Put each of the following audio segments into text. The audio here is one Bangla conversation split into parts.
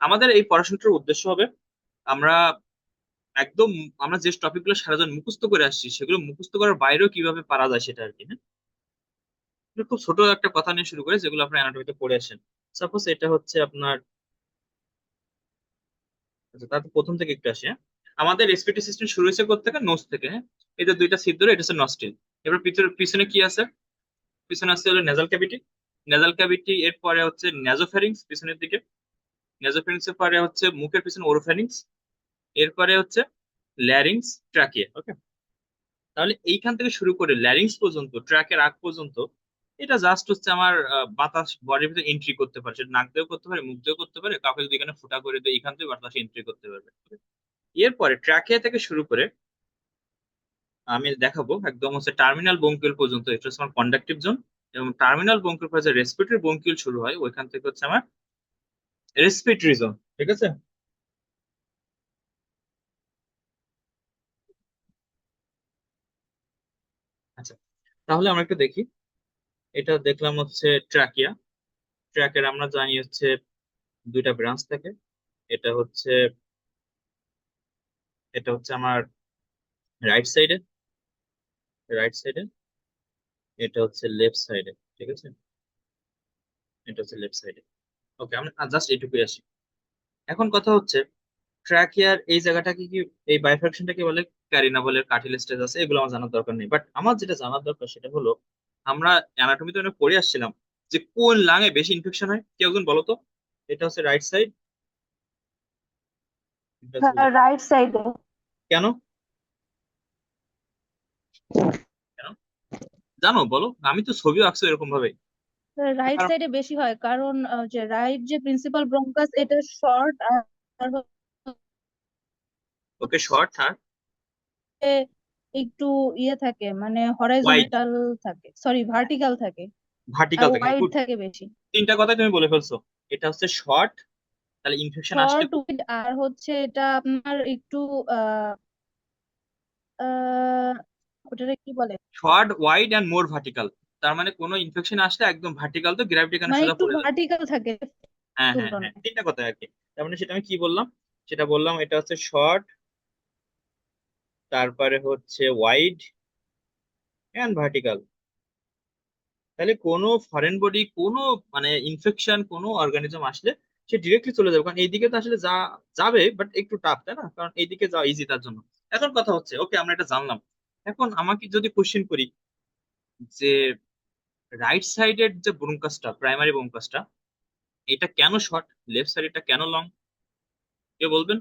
আমাদের এই পড়াশোনাটার উদ্দেশ্য হবে আমরা একদম, আমরা যে টপিকগুলো সারাজন মুখস্থ করে আসছি, সেগুলো মুখস্থ করার বাইরেও কীভাবে পারা যায় সেটা আর কি হ্যাঁ? এটা খুব ছোট একটা কথা নিয়ে শুরু করে, যেগুলো আপনার অ্যানাটমিতে পড়ে আসেন। সাপোজ এটা হচ্ছে আপনার আচ্ছা প্রথম থেকে একটু আসি হ্যাঁ? আমাদের রেসপিরেটরি সিস্টেম শুরু হয়েছে থেকে নোজ থেকে হ্যাঁ? যে দুইটা ধরে, এটা হচ্ছে নস্টিল এবার পিছনে পিছনে কি আছে? পিছনে আছে হলো নেজাল ক্যাভিটি নেজাল ক্যাভিটি এর পরে হচ্ছে নেজোফ্যারিংস পিছনের দিকে। নেজোফ্যারিংস এর পরে হচ্ছে মুখের পিছনে ওরোফ্যারিংস এরপরে হচ্ছে ল্যারিংস ট্র্যাকিয়া ওকে তাহলে এইখান থেকে শুরু করে ল্যারিংস পর্যন্ত ট্র্যাকের আগ পর্যন্ত, এটা জাস্ট হচ্ছে আমার বাতাস বডির ভিতরে এন্ট্রি করতে পারে। সেটা নাক দিয়েও করতে পারে, মুখ দিয়েও করতে পারে, কাউকে যদি এখানে ফুটা করে দিয়ে, এখান থেকে বাতাস এন্ট্রি করতে পারবে এরপরে ট্র্যাকিয়া থেকে শুরু করে আমি দেখাবো একদম হচ্ছে টার্মিনাল বঙ্কিউল পর্যন্ত এটা হচ্ছে আমার কন্ডাক্টিভ জোন এবং টার্মিনাল বঙ্কিউল পরে যে রেসপিরেটরি বঙ্কিউল শুরু হয়, ওইখান থেকে হচ্ছে আমার রেসপিরেটরি জোন ঠিক আছে? আচ্ছা তাহলে আমরা একটু দেখি। এটা দেখলাম হচ্ছে ট্র্যাকিয়া। ট্র্যাকের আমরা জানি হচ্ছে দুইটা ব্রাঞ্চ থাকে। এটা হচ্ছে এটা হচ্ছে আমার রাইট সাইডে রাইট সাইডে, এটা হচ্ছে লেফট সাইডে, ঠিক আছে? এটা হচ্ছে লেফট সাইডে। ওকে আমরা জাস্ট এইটুকুই আসি এখন কথা হচ্ছে ট্র্যাকিয়ার এই জায়গাটাকে কি এই বাইফ্রাকশনটা কি বলে ক্যারিনা বলে কার্টিল স্টেজ আছে এগুলো আমার জানার দরকার নেই। বাট আমার যেটা জানার দরকার সেটা হলো আমরা অ্যানাটমিতে অনেক পড়ে আসছিলাম যে কোন লাঙে বেশি ইনফেকশন হয়। কেউ একজন বলো তো? এটা হচ্ছে রাইট সাইড রাইট সাইডে কেন? কেন? জানো বলো আমি তো ছবিও আঁকছি এরকম ভাবে রাইট সাইডে বেশি হয়। কারণ যে রাইট যে প্রিন্সিপাল ব্রঙ্কাস এটা শর্ট আর ওকে শর্ট হচ্ছে একটু ইয়ে থাকে মানে হরাইজন্টাল থাকে। সরি ভার্টিক্যাল থাকে। ভার্টিক্যাল থাকে ওয়াইড থাকে বেশি। তিনটা কথাই তুমি বলে ফেলছো। এটা হচ্ছে শর্ট তাহলে ইনফেকশন আসলে শর্ট উইড আর হচ্ছে এটা আপনার একটু ওটারে কি বলে? Short wide and more vertical তার মানে কোনো ইনফেকশন আসলে একদম ভার্টিক্যাল তো গ্র্যাভিটি মানে সোজা পড়ে ভার্টিক্যাল থাকে। হ্যাঁ হ্যাঁ হ্যাঁ তিনটা কথা আর কি। তার মানে সেটা আমি কি বললাম? সেটা বললাম এটা হচ্ছে শর্ট তারপরে হচ্ছে ওয়াইড এন্ড ভার্টিক্যাল তাহলে কোনো ফরেন বডি কোনো মানে ইনফেকশন কোনো অর্গানিজম আসলে সে ডিরেক্টলি চলে যাবে। কারণ এইদিকে তো আসলে যা যাবে বাট একটু টাফ তাই না? কারণ এইদিকে যাওয়া ইজি তার জন্য। এখন কথা হচ্ছে ওকে আমরা এটা জানলাম। এখন আমাকে যদি কোশ্চেন করি যে রাইট সাইডের যে ব্রঙ্কাসটা প্রাইমারি ব্রঙ্কাসটা এটা কেন শর্ট লেফট সাইড এটা কেন লং কে বলবেন?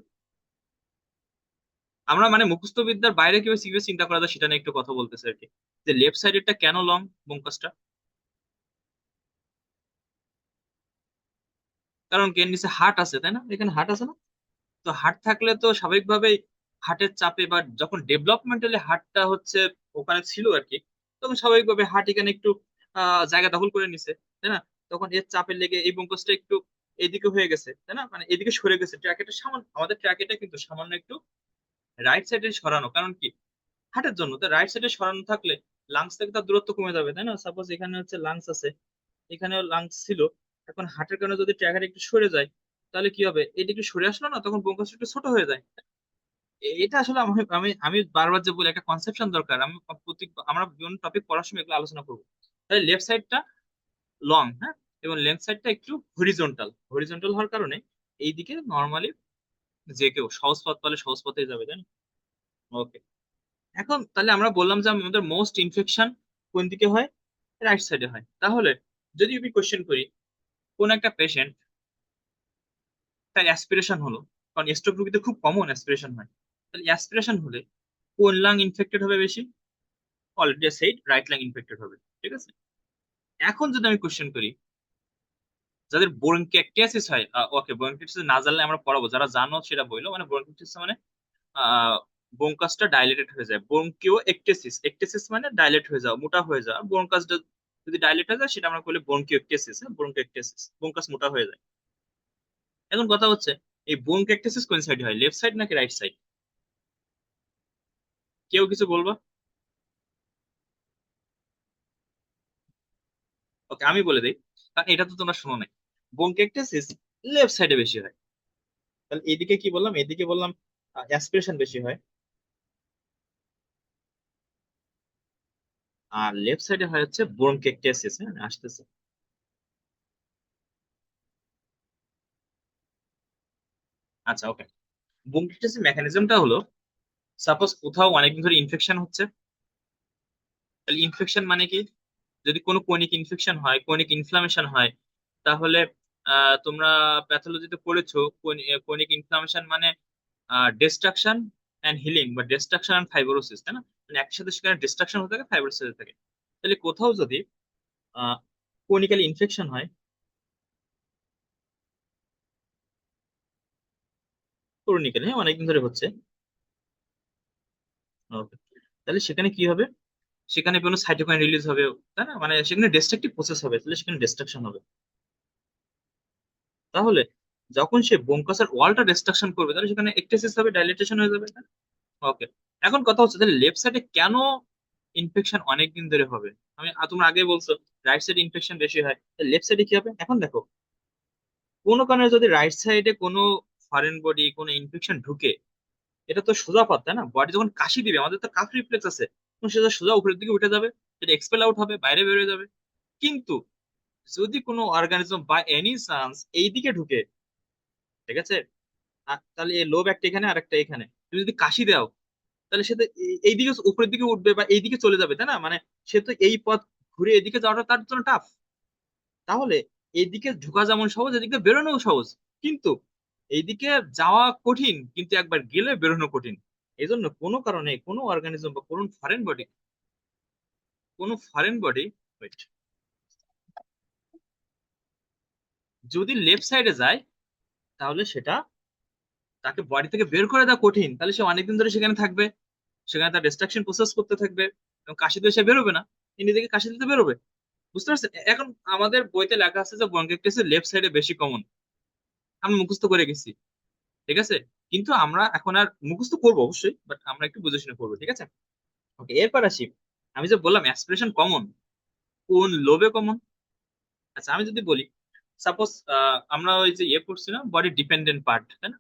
আমরা মানে মুখস্থ বিদ্যার বাইরে কীভাবে সিরিয়াস চিন্তা করা যায় সেটা নিয়ে একটু কথা বলতেছে আর কি। যে লেফট সাইডেরটা কেন লং ব্রঙ্কাসটা কারণ কি নিচে হার্ট আছে, তাই না? এখানে হার্ট আছে না? তো হার্ট থাকলে তো স্বাভাবিকভাবেই হার্টের চাপে বা যখন ডেভেলপমেন্টালি হার্টটা হচ্ছে ওখানে ছিল আর কি, তখন স্বাভাবিকভাবে হার্ট এখানে একটু জায়গা দখল করে নিছে, তাই না? তখন এর চাপে লেগে এই ব্রঙ্কাসটা একটু এদিকে হয়ে গেছে, তাই না? মানে এদিকে সরে গেছে। ট্র্যাকেটা সামান্য, আমাদের ট্র্যাকেটা কিন্তু সামান্য একটু রাইট সাইডে সরানো। কারণ কি? হার্টের জন্য। তো রাইট সাইডে সরানো থাকলে লাংস থেকে তার দূরত্ব কমে যাবে, তাই না? সাপোজ এখানে হচ্ছে লাংস আছে, এখানেও লাংস ছিল। এখন হার্টের কারণে যদি ট্র্যাকার একটু সরে যায়, তাহলে কি হবে? এদিকে সরে আসলো না, তখন ব্রঙ্কাসটা একটু ছোট হয়ে যায়। এটা আসলে আমি আমি আমি বারবার যে বলি, একটা কনসেপশন দরকার। আমি প্রতি আমরা বিভিন্ন টপিক পড়ার সময় এগুলো আলোচনা করব। তাহলে লেফট সাইডটা লং হ্যাঁ? এবং লেফট সাইডটা একটু হরিজন্টাল হরিজন্টাল হওয়ার কারণে এইদিকে নর্মালি যে কেউ সহজ পথ পালে সহজ পথে যাবে, তাই না? ওকে এখন তাহলে আমরা বললাম যে আমাদের মোস্ট ইনফেকশন কোন দিকে হয়? রাইট সাইডে হয়। তাহলে যদি আমি কোশ্চেন করি, কোন একটা পেশেন্ট তার অ্যাসপিরেশন হলো? কারণ স্ট্রোক রোগীতে খুব কমন অ্যাসপিরেশন হয়। তাহলে অ্যাসপিরেশন হলে কোন লাং ইনফেক্টেড হবে বেশি? Already said right lung infected হবে, ঠিক আছে? এখন যদি আমি কোশ্চেন করি, যাদের ব্রঙ্কিয়াক্টিয়াসিস হয় ওকে ব্রঙ্কিয়াক্টিস না জানলে আমরা পড়াবো, যারা জানো সেটা বলল মানে ব্রঙ্কিয়াক্টিস মানে ব্রঙ্কাসটা ডাইলেটেড হয়ে যায় ব্রঙ্কিও একটেসিস একটেসিস মানে ডাইলেট হয়ে যাওয়া, মোটা হয়ে যাওয়া, ব্রঙ্কাসটা যদি ডাইলেট হয়ে যায়, সেটা আমরা বলি ব্রঙ্কিও একটেসিস ব্রঙ্কিও একটেসিস ব্রঙ্কাস মোটা হয়ে যায়। এখন কথা হচ্ছে, এই ব্রঙ্কিওএক্টেসিস কোন সাইড হয় লেফট সাইড নাকি রাইট সাইড কেউ কিছু বলবা? ওকে, আমি বলে দিই, কারণ এটা তো তোমরা শোনো নাই। ব্রঙ্কিওএক্টেসিস লেফট সাইডে বেশি হয়। তাহলে এদিকে কি বললাম? এদিকে বললাম অ্যাসপিরেশন বেশি হয়। আর লেফট সাইডে হয় হচ্ছে ব্রোনকেকটেসিস হ্যাঁ আসতেছে। আচ্ছা ওকে ব্রোনকেকটেসিস মেকানিজমটা হলো সাপোজ কোথাও অনেকদিন ধরে ইনফেকশন হচ্ছে। তাহলে ইনফেকশন মানে কি? যদি কোনো কোনিক ইনফেকশন হয় কোনিক ইনফ্লামেশন হয়, তাহলে তোমরা প্যাথোলজিতে পড়েছো কোনিক ইনফ্লামেশন মানে ডিস্ট্রাকশন অ্যান্ড হিলিং বা ডিস্ট্রাকশন অ্যান্ড ফাইব্রোসিস তাই না? মানে একসাথে সেখানে ডিস্ট্রাকশন হতে থাকে ফাইব্রোসিস হতে থাকে। তাহলে কোথাও যদি কোনিক্যালি ইনফেকশন হয় ক্রনিক্যালি হ্যাঁ অনেকদিন ধরে হচ্ছে. তাহলে সেখানে কি হবে? সেখানে কোনো সাইটোকাইন রিলিজ হবে, তাই না? মানে সেখানে ডিস্ট্রাকটিভ প্রসেস হবে, তাহলে সেখানে ডিস্ট্রাকশন হবে। তাহলে যখন সে বোমকাসের ওয়ালটা ডিস্ট্রাকশন করবে, তাহলে সেখানে একটেসিস হবে ডাইলেটেশন হয়ে যাবে ওকে এখন কথা হচ্ছে, তাহলে লেফট সাইডে কেন ইনফেকশন অনেক দিন ধরে হবে? আমি তোমরা আগে বলছো রাইট সাইডে ইনফেকশন বেশি হয় লেফট সাইডে কি হবে? এখন দেখো, কোনো কারণে যদি রাইট সাইডে কোনো ফরেন বডি কোনো ইনফেকশন ঢুকে, এটা তো সোজা পথ, তাই না? বডি যখন কাশি দিবে, আমাদের তো কাফ রিফ্লেক্স আছে। সেটা সোজা উপরের দিকে উঠে যাবে, সেটা এক্সপেল আউট হবে, বাইরে বেরোয় যাবে। কিন্তু যদি কোনো অর্গানিজম বা এনি চান্স এই দিকে ঢুকে, ঠিক আছে? তাহলে এই লোব একটা এখানে আর একটা এখানে। তুমি যদি কাশি দাও, তাহলে সে তো এই- এইদিকে উপরের দিকে উঠবে বা এইদিকে চলে যাবে, তাই না? মানে সে তো এই পথ ঘুরে এদিকে যাওয়াটা তার জন্য টাফ তাহলে এইদিকে ঢোকা যেমন সহজ, এদিকে বেরোনো সহজ। কিন্তু এইদিকে যাওয়া কঠিন, কিন্তু একবার গেলে বেরোনো কঠিন। এই জন্য কোনো কারণে কোনো অর্গানিজম বা কোনো ফরেন বডি কোনো ফরেন বডি যদি লেফট সাইডে যায়, তাহলে সেটা তাকে বডি থেকে বের করে দেওয়া কঠিন। তাহলে সে অনেকদিন ধরে সেখানে থাকবে। সেখানে তার ডিস্ট্রাকশন প্রসেস করতে থাকবে। এবং কাশি দিয়ে সে বেরোবে না। তিনি থেকে কাশি দিতে বেরোবে। বুঝতে পারছেন? এখন আমাদের বইতে লেখা আছে যে ব্রঙ্কাইটিসের লেফট সাইডে বেশি কমন আমি মুখস্থ করে গেছি। ঠিক আছে? কিন্তু আমরা এখন আর মুখস্থ করব অবশ্যই বাট আমরা একটু বুঝে শুনে করব ঠিক আছে? ওকে এরপর আসি। আমি যে বললাম অ্যাসপিরেশন কমন কোন লোভে কমন আচ্ছা আমি যদি বলি সাপোজ আমরা ওই যে ইয়ে করছি না বডি ডিপেন্ডেন্ট পার্ট তাই না?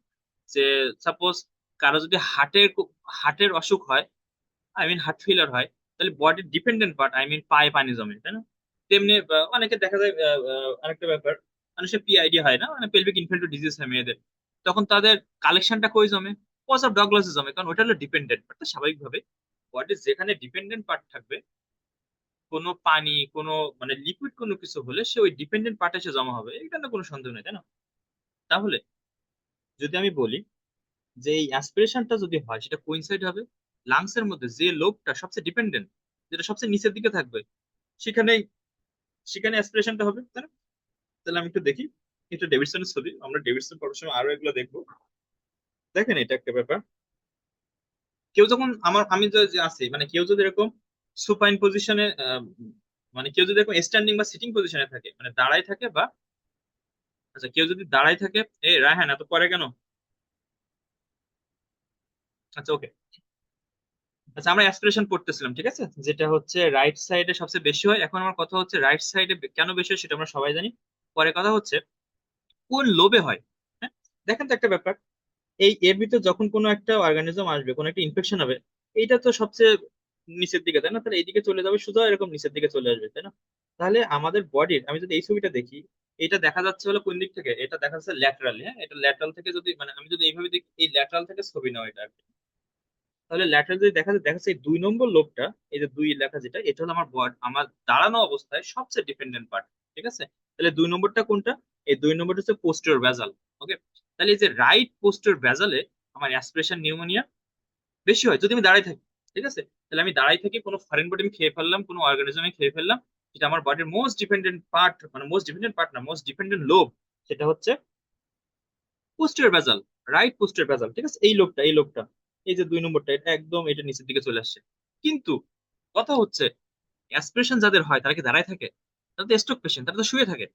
যে সাপোজ কারও যদি হার্টের হার্টের অসুখ হয় আই মিন হার্ট ফেলিয়ার হয়, তাহলে body dependent part I mean পায়ে পানি জমে, তাই না? তেমনি অনেকে দেখা যায় আরেকটা ব্যাপার, মানুষের পিআইডি হয় না মানে পেলভিক ইনফেক্টিভ ডিজিজ হয় মেয়েদের। তখন তাদের কালেকশনটা কই জমে? কজ অফ ডগলাসে জমে, কারণ ওটা হলো ডিপেন্ডেন্ট পার্ট স্বাভাবিকভাবে বডির যেখানে ডিপেন্ডেন্ট পার্ট থাকবে, কোনো পানি, কোনো মানে লিকুইড কোনো কিছু হলে সে ওই ডিপেন্ডেন্ট পার্টে সে জমা হবে এটা না কোনো সন্দেহ নেই, তাই না? তাহলে, যদি আমি বলি যে এই অ্যাসপিরেশনটা যদি হয়, সেটা কোইনসাইড হবে লাংস এর মধ্যে যে লোবটা সবচেয়ে ডিপেন্ডেন্ট যেটা সবচেয়ে নিচের দিকে থাকবে, সেখানেই, সেখানে অ্যাসপিরেশনটা হবে, তাই না? তাহলে আমি একটু দেখি। এটা ডেভিডসনের ছবি, আমরা ডেভিডসন পড়ার সময় আরও এগুলো দেখব। দেখেন এটা একটা ব্যাপার। কেউ যখন আমার, আমি যে আছি মানে কেউ যদি এরকম সুপাইন পজিশনে মানে কেউ যদি এরকম স্ট্যান্ডিং বা সিটিং পজিশনে থাকে মানে দাঁড়ায় থাকে বা আচ্ছা কেউ যদি দাঁড়ায় থাকে, এ, রায়হান, এত পরে কেন? আচ্ছা ওকে আচ্ছা আমরা অ্যাসপিরেশন পড়তেছিলাম, ঠিক আছে? যেটা হচ্ছে রাইট সাইডে সবচেয়ে বেশি হয়। এখন আমার কথা হচ্ছে রাইট সাইডে কেন বেশি হয় সেটা আমরা সবাই জানি। পরে কথা হচ্ছে কোন লোভে হয়? হ্যাঁ? দেখেন তো একটা ব্যাপার। এই এর ভিতর যখন কোনো একটা অর্গানিজম আসবে, কোনো একটা ইনফেকশন হবে, এইটা তো সবচেয়ে নিচের দিকে, তাই না? তাহলে এইদিকে চলে যাবে সোজা এরকম নিচের দিকে চলে আসবে, তাই না? তাহলে আমাদের বডির আমি যদি এই ছবিটা দেখি, এটা দেখা যাচ্ছে হলো কোন দিক থেকে? এটা দেখা যাচ্ছে ল্যাটারাল হ্যাঁ? এটা ল্যাটারাল থেকে যদি মানে আমি যদি এইভাবে দেখি, এই ল্যাটারাল থেকে ছবি নেওয়া এটা। তাহলে ল্যাটারাল যদি দেখা যায়, দেখা যাচ্ছে এই দুই নম্বর লোবটা, এই যে দুই লেখা যেটা, এটা হলো আমার বড আমার দাঁড়ানো অবস্থায় সবচেয়ে ডিপেন্ডেন্ট পার্ট ঠিক আছে? তাহলে দুই নম্বরটা কোনটা? এই দুই নম্বরটা হচ্ছে পোস্টের ভেজাল ওকে তাহলে এই যে রাইট পোস্টের ভেজালে আমার অ্যাসপিরেশন নিউমোনিয়া বেশি হয়, যদি আমি দাঁড়াই থাকি, ঠিক আছে? তাহলে আমি দাঁড়াই থেকে, কোনো ফরেন বডি আমি খেয়ে ফেললাম, কোনো অর্গানিজমে খেয়ে ফেললাম, যেটা আমার বডির মোস্ট ডিপেন্ডেন্ট পার্ট মানে মোস্ট ডিপেন্ডেন্ট পার্ট না মোস্ট ডিপেন্ডেন্ট লোব সেটা হচ্ছে পোস্টের ভেজাল রাইট পোস্টের ভেজাল ঠিক আছে? এই লোকটা এই লোকটা এই যে দুই নম্বরটা, এটা একদম এটা নিচের দিকে চলে আসছে। কিন্তু কথা হচ্ছে অ্যাসপিরেশন যাদের হয়, তারা কি দাঁড়ায় থাকে? তারা তো স্ট্রোক পেশেন্ট তারা তো শুয়ে থাকে।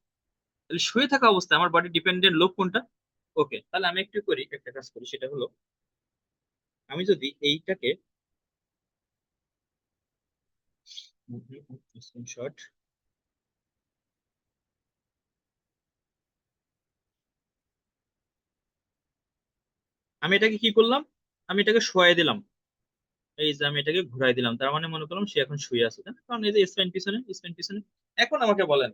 তাহলে শুয়ে থাকা অবস্থায় আমার বডি ডিপেন্ডেন্ট লোক কোনটা? ওকে তাহলে আমি একটু করি, একটা কাজ করি, সেটা হলো আমি যদি এইটাকে স্ক্রিনশট আমি এটাকে কি করলাম? আমি এটাকে শোয়াই দিলাম। এই যে আমি এটাকে ঘুরাই দিলাম, তার মানে মনে করলাম সে এখন শুয়ে আছে? কারণ এই যে স্পাইন পিছনে স্পাইন পিছনে, এখন আমাকে বলেন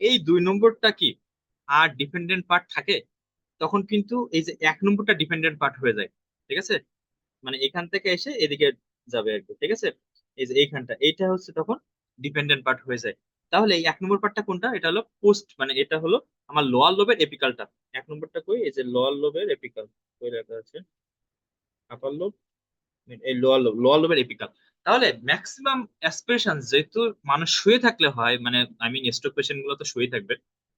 এই দুই নম্বরটা কি? আর ডিপেন্ডেন্ট পার্ট থাকে, তখন কিন্তু এই যে এক নম্বরটা ডিপেন্ডেন্ট পার্ট হয়ে যায়, ঠিক আছে? মানে এখান থেকে এসে এদিকে যাবে আর কি, ঠিক আছে? এই যে এইখানটা, এইটা হচ্ছে তখন ডিপেন্ডেন্ট পার্ট হয়ে যায়। তাহলে এই এক নম্বর পার্টটা কোনটা? এটা হলো পোস্ট মানে এটা হলো আমার লোয়ার লোবের এপিকালটা এক নম্বরটা কই? এই যে লোয়ার লোবের এপিকাল কই রাখা আছে? আপার লোব এই লোয়ার লোব লোয়ার লোবের এপিকাল তাহলে ম্যাক্সিমাম অ্যাসপিরেশন যেহেতু মানুষ শুয়ে থাকলে হয় মানে আই মিন স্ট্রোক পেশেন্টগুলো তো শুয়ে থাকবে,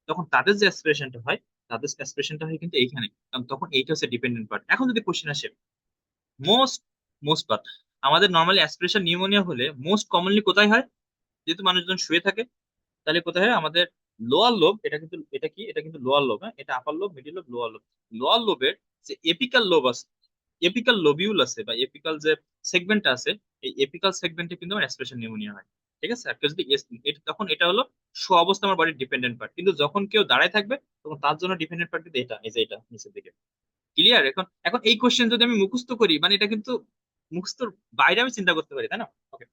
তখন তাদের যে অ্যাসপিরেশনটা হয়, তাদের অ্যাসপিরেশনটা হয় কিন্তু এইখানে, কারণ তখন এইটা হচ্ছে ডিপেন্ডেন্ট পার্ট এখন যদি কোশ্চেন আসে মোস্ট মোস্ট পার্ট আমাদের নর্মালি অ্যাসপিরেশন নিউমোনিয়া হলে মোস্ট কমনলি কোথায় হয়? যেহেতু মানুষজন শুয়ে থাকে, তাহলে কোথায় হয়? আমাদের লোয়ার লোব এটা কিন্তু, এটা কি? এটা কিন্তু লোয়ার লোব হ্যাঁ? এটা upper lobe middle lobe lower lobe lower লোবের যে এপিক্যাল লোব আছে এপিক্যাল লোবিউল আছে বা এপিক্যাল যে সেগমেন্ট আছে, এই এপিক্যাল সেগমেন্টে কিন্তু আমার অ্যাসপিরেশন নিউমোনিয়া হয়, ঠিক আছে? আর কেউ যদি তখন এটা হলো শো অবস্থা আমার বডির ডিপেন্ডেন্ট পার্ট কিন্তু যখন কেউ দাঁড়ায় থাকবে, তখন তার জন্য ডিপেন্ডেন্ট পার্ট কিন্তু এটা, এই যে এটা, নিচের দিকে। ক্লিয়ার এখন এখন এই কোশ্চেন যদি আমি মুখস্থ করি মানে এটা কিন্তু মুখস্থর বাইরে আমি চিন্তা করতে পারি, তাই না? ওকে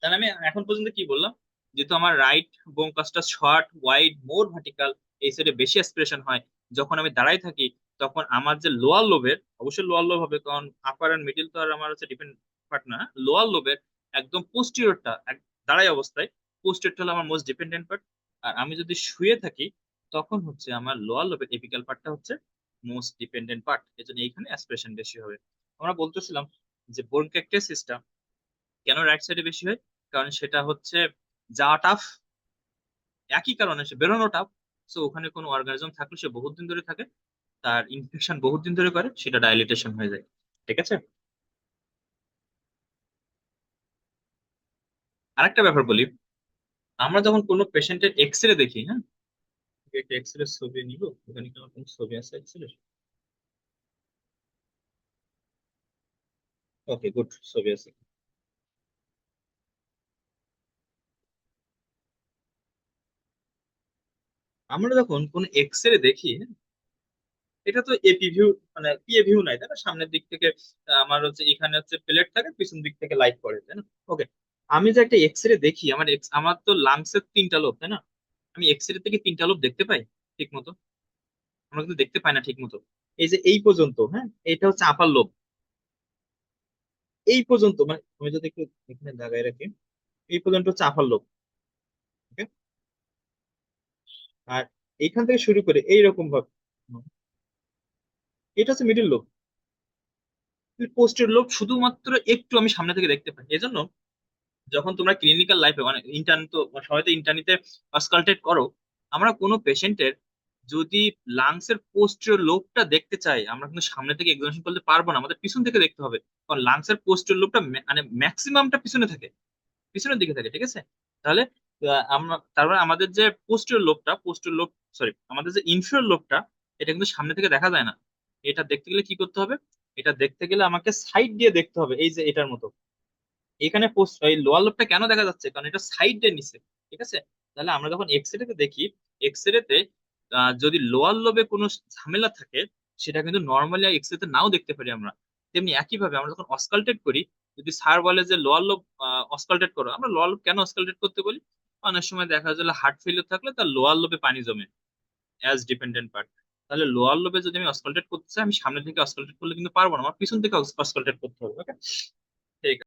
তাহলে আমি এখন পর্যন্ত কি বললাম? যেহেতু আমার রাইট বোমকাসটা শর্ট ওয়াইড মোর ভার্টিক্যাল এই সাইডে বেশি অ্যাসপিরেশন হয়, যখন আমি দাঁড়াই থাকি তখন আমার যে লোয়ার লোবের অবশ্যই লোয়ার লোব হবে, কারণ আপার এন্ড মিডিল তো আর আমার হচ্ছে ডিপেন্ড পার্ট না লোয়ার লোবের একদম পোস্টিরিয়রটা দাঁড়াই অবস্থায় পোস্টিরিয়রটা হলো আমার মোস্ট ডিপেন্ডেন্ট পার্ট আর আমি যদি শুয়ে থাকি, তখন হচ্ছে আমার লোয়ার লোবের এপিক্যাল পার্টটা হচ্ছে মোস্ট ডিপেন্ডেন্ট পার্ট এজন্য এইখানে অ্যাসপিরেশন বেশি হবে। আমরা বলতেছিলাম যে বোনকেকটেসিসটা কেন রাইট সাইডে বেশি হয়? কারণ সেটা হচ্ছে যা টাফ একই কারণে সে বেরোনো টাফ সো ওখানে কোনো অর্গানিজম থাকলে সে বহুত দিন ধরে থাকে তার ইনফেকশন বহুত দিন ধরে করে, সেটা ডাইলিটেশন হয়ে যায়। ঠিক আছে? আরেকটা ব্যাপার বলি, আমরা যখন কোনো পেশেন্টের এক্স রে দেখি হ্যাঁ? একটা এক্স রে ছবি নিব, ওখানে কি আমার ছবি আছে এক্স রে ওকে গুড ছবি আছে। আমরা যখন কোনো এক্স রে দেখি এটা তো এপি ভিউ মানে পিএ ভিউ নাই, তাই না? সামনের দিক থেকে আমার হচ্ছে এখানে হচ্ছে প্লেট থাকে, পিছন দিক থেকে লাইট পড়ে, তাই না? ওকে আমি যে একটা এক্স রে দেখি, আমার আমার তো লাংসের তিনটা লোব তাই না? আমি এক্স রে থেকে তিনটা লোব দেখতে পাই, ঠিক মতো? আমরা কিন্তু দেখতে পাই না ঠিক মতো। এই যে এই পর্যন্ত হ্যাঁ? এটা হচ্ছে আপার লোব এই পর্যন্ত মানে আমি যদি একটু এখানে দাগায় রাখি, এই পর্যন্ত হচ্ছে আপার ওকে আর এইখান থেকে শুরু করে এইরকম ভাবে এটা হচ্ছে মিডিল লোব পোস্টের লোব শুধুমাত্র একটু আমি সামনে থেকে দেখতে পাই। এজন্য যখন তোমরা ক্লিনিক্যাল লাইফে মানে ইন্টার্ন তো সবাই তো ইন্টার্নিতে অসকালটেট করো, আমরা কোনো পেশেন্টের যদি লাংস এর পোস্টের লোবটা দেখতে চাই, আমরা কিন্তু সামনে থেকে এক্সামিনেশন করতে পারব না, আমাদের পিছন থেকে দেখতে হবে। কারণ লাংস এর পোস্টের লোবটা মানে ম্যাক্সিমামটা পিছনে থাকে। পিছনের দিকে থাকে, ঠিক আছে? তাহলে আমরা, তারপরে আমাদের যে পোস্টের লোবটা পোস্টের লোব সরি আমাদের যে ইনফিরিয়র লোভটা এটা কিন্তু সামনে থেকে দেখা যায় না। এটা দেখতে গেলে কি করতে হবে? এটা দেখতে গেলে আমাকে সাইড দিয়ে দেখতে হবে, এই যে এটার মতো। এখানে এই লোয়ার লোবটা কেন দেখা যাচ্ছে? কারণ এটা সাইড দিয়ে নিচে, ঠিক আছে? তাহলে আমরা যখন এক্স রেতে দেখি এক্স রেতে যদি লোয়ার লোবে কোনো ঝামেলা থাকে, সেটা কিন্তু নর্মালি এক্স রেতে নাও দেখতে পারি আমরা। তেমনি একইভাবে আমরা যখন অসকালটেট করি, যদি স্যার বলে যে লোয়ার লোব অসকালটেট করো, আমরা লোয়ার লোব কেন অসকালটেট করতে বলি? অনেক সময় দেখা যায় হার্ট ফেলিওর থাকলে তার লোয়ার লোবে পানি জমে অ্যাজ ডিপেন্ডেন্ট পার্ট তাহলে লোয়ার লোবে যদি আমি অসকলটেট করতে চাই, আমি সামনে থেকে অসকলটেট করলে কিন্তু পারব না। আমার পিছন থেকে অসকলটেট করতে হবে ওকে ঠিক আছে।